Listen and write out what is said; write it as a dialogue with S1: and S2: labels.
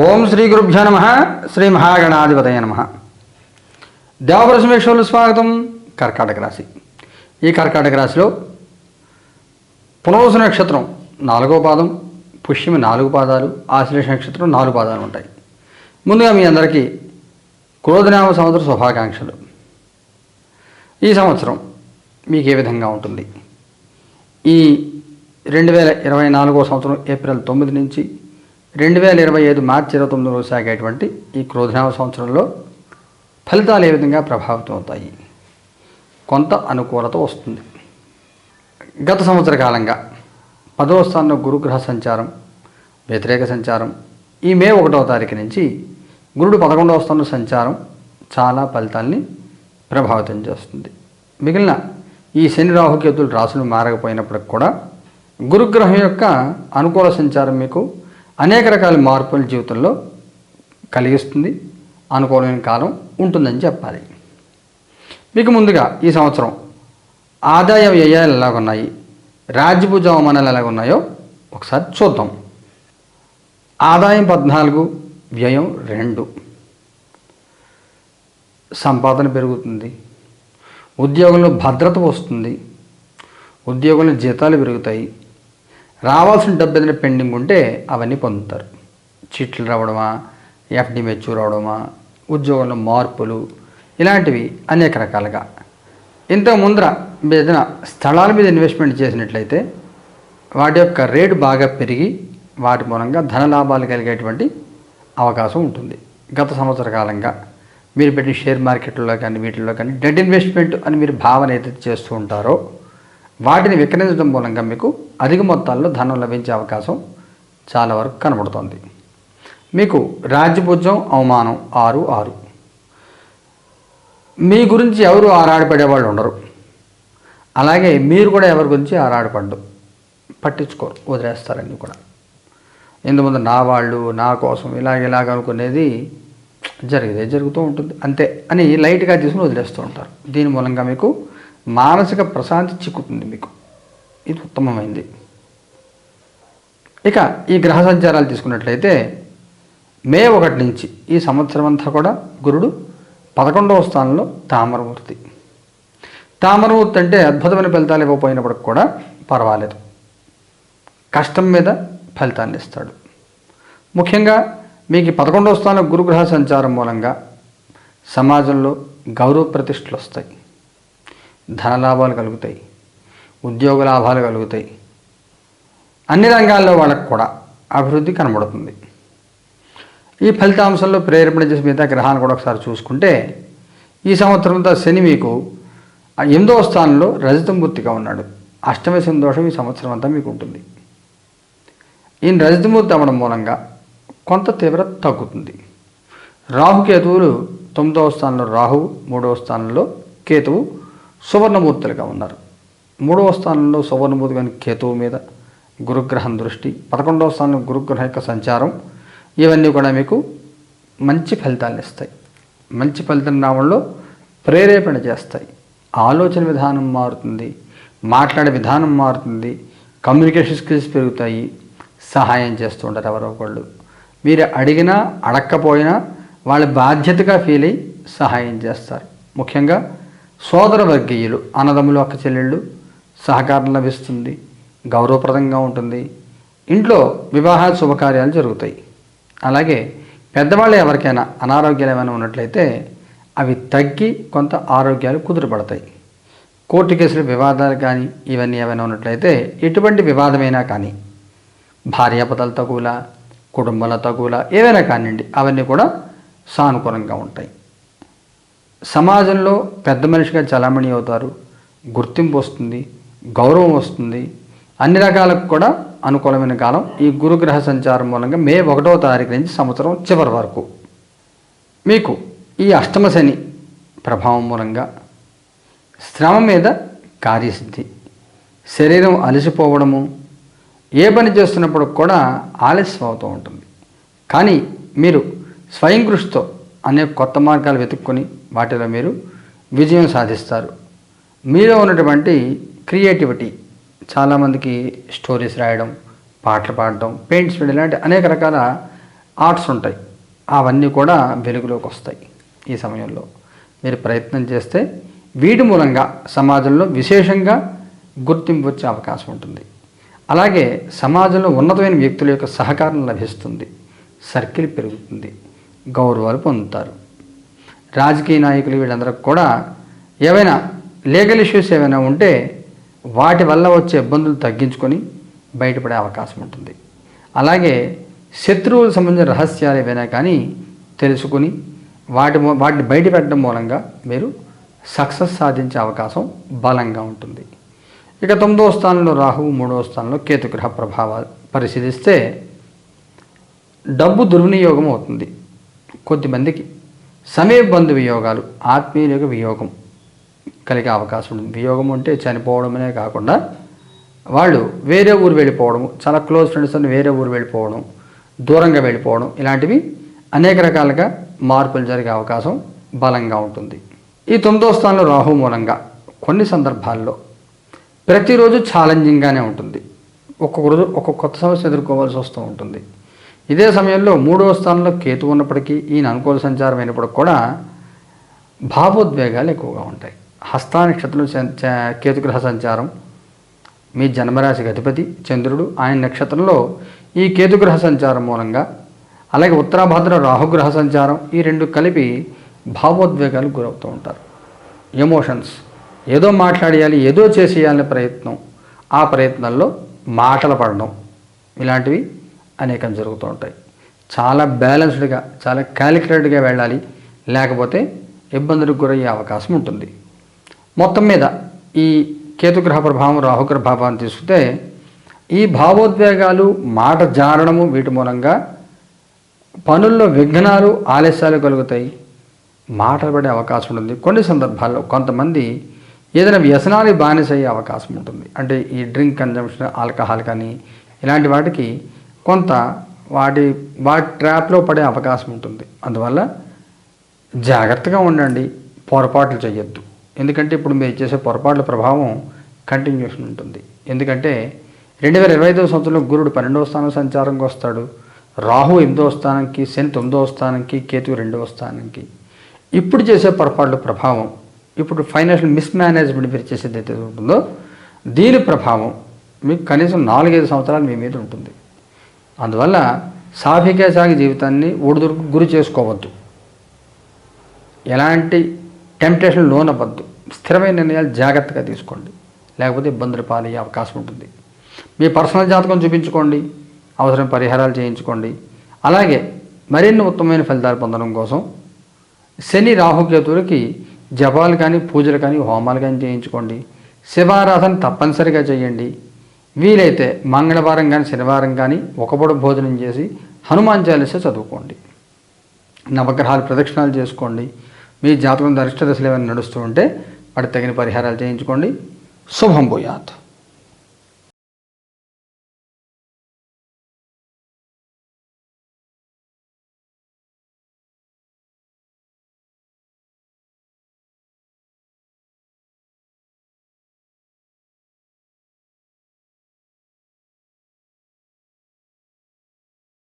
S1: ఓం శ్రీ గురుభ్యో నమ. శ్రీ మహాగణాధిపతయ నమ. దేవపరసమేశ్వరులు స్వాగతం. కర్కాటక రాశి. ఈ కర్కాటక రాశిలో పునర్వసు నక్షత్రం నాలుగో పాదం పుష్యమి నాలుగు పాదాలు ఆశ్లేష నక్షత్రం నాలుగు పాదాలు ఉంటాయి. ముందుగా మీ అందరికీ క్రోధనామ సంవత్సర శుభాకాంక్షలు. ఈ సంవత్సరం మీకు ఏ విధంగా ఉంటుంది? ఈ రెండు వేల ఇరవై నాలుగో సంవత్సరం ఏప్రిల్ తొమ్మిది నుంచి రెండు వేల ఇరవై ఐదు మార్చి ఇరవై తొమ్మిదిలో సాగేటువంటి ఈ క్రోధనామ సంవత్సరంలో ఫలితాలు ఏ విధంగా ప్రభావితం అవుతాయి? కొంత అనుకూలత వస్తుంది. గత సంవత్సర కాలంగా పదవ స్థానంలో గురుగ్రహ సంచారం వ్యతిరేక సంచారం ఈ మే ఒకటవ తారీఖు నుంచి గురుడు పదకొండవ స్థానంలో సంచారం చాలా ఫలితాల్ని ప్రభావితం చేస్తుంది. మిగిలిన ఈ శని రాహుకేతులు రాసులు మారకపోయినప్పటికి కూడా గురుగ్రహం యొక్క అనుకూల సంచారం మీకు అనేక రకాల మార్పులు జీవితంలో కలిగిస్తుంది అనుకూలమైన కాలం ఉంటుందని చెప్పాలి. మీకు ముందుగా ఈ సంవత్సరం ఆదాయ వ్యయాలు ఎలాగున్నాయి రాజ్యభుజ అవమానాలు ఎలాగున్నాయో ఒకసారి చూద్దాం. ఆదాయం పద్నాలుగు వ్యయం రెండు. సంపాదన పెరుగుతుంది ఉద్యోగంలో భద్రత వస్తుంది ఉద్యోగంలో జీతాలు పెరుగుతాయి రావాల్సిన డబ్బు ఏదైనా పెండింగ్ ఉంటే అవన్నీ పొందుతారు. చీట్లు రావడమా ఎఫ్డి మెచ్యూర్ అవడమా ఉద్యోగంలో మార్పులు ఇలాంటివి అనేక రకాలుగా. ఇంతకు ముందర ఏదైనా స్థలాల మీద ఇన్వెస్ట్మెంట్ చేసినట్లయితే వాటి యొక్క రేటు బాగా పెరిగి వాటి మూలంగా ధన లాభాలు కలిగేటువంటి అవకాశం ఉంటుంది. గత సంవత్సర కాలంగా మీరు పెట్టిన షేర్ మార్కెట్లో కానీ వీటిల్లో కానీ డెడ్ ఇన్వెస్ట్మెంట్ అని మీరు భావన ఏదైతే చేస్తూ ఉంటారో వాటిని విక్రయించడం మూలంగా మీకు అధిక మొత్తాల్లో ధనం లభించే అవకాశం చాలా వరకు కనబడుతోంది. మీకు రాజ్యభుజం అవమానం ఆరు ఆరు. మీ గురించి ఎవరు ఆరాడపడేవాళ్ళు ఉండరు. అలాగే మీరు కూడా ఎవరి గురించి ఆరాడపడ్డు పట్టించుకోరు వదిలేస్తారని కూడా. ఎందుకంటే నా వాళ్ళు నా కోసం ఇలాగ ఇలాగ అనుకునేది జరిగేదే జరుగుతూ ఉంటుంది. అంతే అని లైట్గా తీసుకుని వదిలేస్తూ ఉంటారు. దీని మూలంగా మీకు మానసిక ప్రశాంతి చిక్కుతుంది మీకు. ఇది ఉత్తమమైంది. ఇక ఈ గ్రహ సంచారాలు తీసుకున్నట్లయితే మే ఒకటి నుంచి ఈ సంవత్సరం అంతా కూడా గురుడు పదకొండవ స్థానంలో తామరమూర్తి. తామరమూర్తి అంటే అద్భుతమైన ఫలితాలు ఇవ్వకపోయినప్పటికి కూడా పర్వాలేదు. కష్టం మీద ఫలితాన్ని ఇస్తాడు. ముఖ్యంగా మీకు ఈ పదకొండవ స్థానం గురుగ్రహ సంచారం మూలంగా సమాజంలో గౌరవ ప్రతిష్టలు వస్తాయి. ధనలాభాలు కలుగుతాయి ఉద్యోగ లాభాలు కలుగుతాయి. అన్ని రంగాల్లో వాళ్ళకు కూడా అభివృద్ధి కనబడుతుంది. ఈ ఫలితాంశంలో ప్రేరేపణ చేసే మిగతా గ్రహాన్ని కూడా ఒకసారి చూసుకుంటే ఈ సంవత్సరంతో శని మీకు ఎనిమిదవ స్థానంలో రజతమూర్తిగా ఉన్నాడు. అష్టమ శని దోషం ఈ సంవత్సరం అంతా మీకు ఉంటుంది. ఈయన రజతమూర్తి అవ్వడం మూలంగా కొంత తీవ్రత తగ్గుతుంది. రాహుకేతువులు తొమ్మిదవ స్థానంలో రాహువు మూడవ స్థానంలో కేతువు సువర్ణమూర్తులుగా ఉన్నారు. మూడవ స్థానంలో సువర్ణమూర్తి కానీ కేతువు మీద గురుగ్రహం దృష్టి పదకొండవ స్థానంలో గురుగ్రహం యొక్క సంచారం ఇవన్నీ కూడా మీకు మంచి ఫలితాలను ఇస్తాయి. మంచి ఫలితం రావడంలో ప్రేరేపణ చేస్తాయి. ఆలోచన విధానం మారుతుంది మాట్లాడే విధానం మారుతుంది కమ్యూనికేషన్ స్కిల్స్ పెరుగుతాయి సహాయం చేస్తూ ఉంటారు ఎవరో ఒకళ్ళు. మీరు అడిగినా అడక్కపోయినా వాళ్ళ బాధ్యతగా ఫీల్ అయ్యి సహాయం చేస్తారు. ముఖ్యంగా సోదర వర్గీయులు అన్నదమ్ములు అక్క చెల్లెళ్ళు సహకారం లభిస్తుంది గౌరవప్రదంగా ఉంటుంది. ఇంట్లో వివాహ శుభకార్యాలు జరుగుతాయి. అలాగే పెద్దవాళ్ళు ఎవరికైనా అనారోగ్యాలు ఏమైనా ఉన్నట్లయితే అవి తగ్గి కొంత ఆరోగ్యాలు కుదురుపడతాయి. కోర్టు కేసులు వివాదాలు కానీ ఇవన్నీ ఏమైనా ఉన్నట్లయితే ఎటువంటి వివాదమైనా కానీ భార్యాపదల తగుల కుటుంబాల తగుల ఏవైనా కానివ్వండి అవన్నీ కూడా సానుకూలంగా ఉంటాయి. సమాజంలో పెద్ద మనిషిగా చలామణి అవుతారు గుర్తింపు వస్తుంది గౌరవం వస్తుంది. అన్ని రకాలకు కూడా అనుకూలమైన కాలం ఈ గురుగ్రహ సంచారం మూలంగా మే ఒకటవ తారీఖు నుంచి సంవత్సరం చివరి వరకు. మీకు ఈ అష్టమ శని ప్రభావం మూలంగా శ్రమ మీద కార్యసిద్ధి శరీరం అలసిపోవడము ఏ పని చేస్తున్నప్పుడు కూడా ఆలస్యం అవుతూ ఉంటుంది. కానీ మీరు స్వయం కృషితో అనేక కొత్త మార్గాలు వెతుక్కొని వాటిలో మీరు విజయం సాధిస్తారు. మీలో ఉన్నటువంటి క్రియేటివిటీ చాలామందికి స్టోరీస్ రాయడం పాటలు పాడడం పెయింట్స్ వేయడం ఇలాంటి అనేక రకాల ఆర్ట్స్ ఉంటాయి. అవన్నీ కూడా వెలుగులోకి వస్తాయి ఈ సమయంలో. మీరు ప్రయత్నం చేస్తే వీటి మూలంగా సమాజంలో విశేషంగా గుర్తింపు వచ్చే అవకాశం ఉంటుంది. అలాగే సమాజంలో ఉన్నతమైన వ్యక్తుల యొక్క సహకారం లభిస్తుంది. సర్కిల్ పెరుగుతుంది. గౌరవాలు పొందుతారు. రాజకీయ నాయకులు వీళ్ళందరికి కూడా ఏవైనా లీగల్ ఇష్యూస్ ఏమైనా ఉంటే వాటి వల్ల వచ్చే ఇబ్బందులు తగ్గించుకొని బయటపడే అవకాశం ఉంటుంది. అలాగే శత్రువులకు సంబంధించిన రహస్యాలు ఏవైనా కానీ తెలుసుకుని వాటి వాటిని బయటపెట్టడం మూలంగా మీరు సక్సెస్ సాధించే అవకాశం బలంగా ఉంటుంది. ఇక తొమ్మిదవ స్థానంలో రాహువు మూడవ స్థానంలో కేతుగ్రహ ప్రభావాలు పరిశీలిస్తే డబ్బు దుర్వినియోగం అవుతుంది. కొద్దిమందికి సమీప బంధు వియోగాలు ఆత్మీయుల యొక్క వియోగం కలిగే అవకాశం ఉంటుంది. వియోగం అంటే చనిపోవడమనే కాకుండా వాళ్ళు వేరే ఊరు వెళ్ళిపోవడం చాలా క్లోజ్ ఫ్రెండ్స్ అని వేరే ఊరు వెళ్ళిపోవడం దూరంగా వెళ్ళిపోవడం ఇలాంటివి అనేక రకాలుగా మార్పులు జరిగే అవకాశం బలంగా ఉంటుంది. ఈ తొమ్మిదో స్థానంలో రాహు మూలంగా కొన్ని సందర్భాల్లో ప్రతిరోజు ఛాలెంజింగ్గానే ఉంటుంది. ఒక్కొక్క రోజు ఒక్కొక్క కొత్త సమస్య ఎదుర్కోవాల్సి వస్తూ ఉంటుంది. ఇదే సమయంలో మూడవ స్థానంలో కేతు ఉన్నప్పటికీ ఈయన అనుకూల సంచారం అయినప్పటికి కూడా భావోద్వేగాలు ఎక్కువగా ఉంటాయి. హస్తానక్షత్రం కేతుగ్రహ సంచారం మీ జన్మరాశికి అధిపతి చంద్రుడు ఆయన నక్షత్రంలో ఈ కేతుగ్రహ సంచారం మూలంగా అలాగే ఉత్తరాభాద్ర రాహుగ్రహ సంచారం ఈ రెండు కలిపి భావోద్వేగాలు గురవుతూ ఉంటారు. ఎమోషన్స్ ఏదో మాట్లాడేయాలి ఏదో చేసేయాలనే ప్రయత్నం ఆ ప్రయత్నంలో మాటలు పడడం ఇలాంటివి అనేకం జరుగుతూ ఉంటాయి. చాలా బ్యాలెన్స్డ్గా చాలా క్యాలిక్యులేటెడ్గా వెళ్ళాలి. లేకపోతే ఇబ్బందులకు గురయ్యే అవకాశం ఉంటుంది. మొత్తం మీద ఈ కేతుగ్రహ ప్రభావం రాహుగ్రహ ప్రభావాన్ని తీసుకుంటే ఈ భావోద్వేగాలు మాట జారడము వీటి మూలంగా పనుల్లో విఘ్నాలు ఆలస్యాలు కలుగుతాయి. మాటలు పడే అవకాశం ఉంటుంది. కొన్ని సందర్భాల్లో కొంతమంది ఏదైనా వ్యసనాలు బానిస అయ్యే అవకాశం ఉంటుంది. అంటే ఈ డ్రింక్ కన్జంప్షన్ ఆల్కహాల్ కానీ ఇలాంటి వాటికి కొంత వాటి వాటి ట్రాప్లో పడే అవకాశం ఉంటుంది. అందువల్ల జాగ్రత్తగా ఉండండి. పొరపాట్లు చేయొద్దు ఎందుకంటే ఇప్పుడు మీరు చేసే పొరపాట్ల ప్రభావం కంటిన్యూషన్ ఉంటుంది. ఎందుకంటే రెండు వేల ఇరవై ఐదవ సంవత్సరంలో గురుడు పన్నెండవ స్థానం సంచారంగా వస్తాడు. రాహు ఎనిమిదవ స్థానంకి శని తొమ్మిదవ స్థానంకి కేతు రెండవ స్థానంకి. ఇప్పుడు చేసే పొరపాట్ల ప్రభావం ఇప్పుడు ఫైనాన్షియల్ మిస్ మేనేజ్మెంట్ మీరు చేసేది అయితే ఉంటుందో దీని ప్రభావం మీకు కనీసం నాలుగైదు సంవత్సరాలు మీ మీద ఉంటుంది. అందువల్ల సాఫీకే సాగి జీవితాన్ని ఒడిదుడుకు గురి చేసుకోవద్దు. ఎలాంటి టెంప్టేషన్ లోనవ్వద్దు. స్థిరమైన నిర్ణయాలు జాగ్రత్తగా తీసుకోండి. లేకపోతే ఇబ్బందులు పాలయ్యే అవకాశం ఉంటుంది. మీ పర్సనల్ జాతకం చూపించుకోండి. అవసరం పరిహారాలు చేయించుకోండి. అలాగే మరిన్ని ఉత్తమమైన ఫలితాలు పొందడం కోసం శని రాహుకేతులకి జపాలు కానీ పూజలు కానీ హోమాలు కానీ చేయించుకోండి. శివారాధన తప్పనిసరిగా చేయండి. వీలైతే మంగళవారం కానీ శనివారం కానీ ఒకపూట భోజనం చేసి హనుమాన్ చాలీస చదువుకోండి. నవగ్రహాలు ప్రదక్షిణాలు చేసుకోండి. మీ జాతకం దరిష్ట దశలు ఏమైనా నడుస్తూ ఉంటే వాటి తగిన పరిహారాలు చేయించుకోండి. శుభం భూయాత్.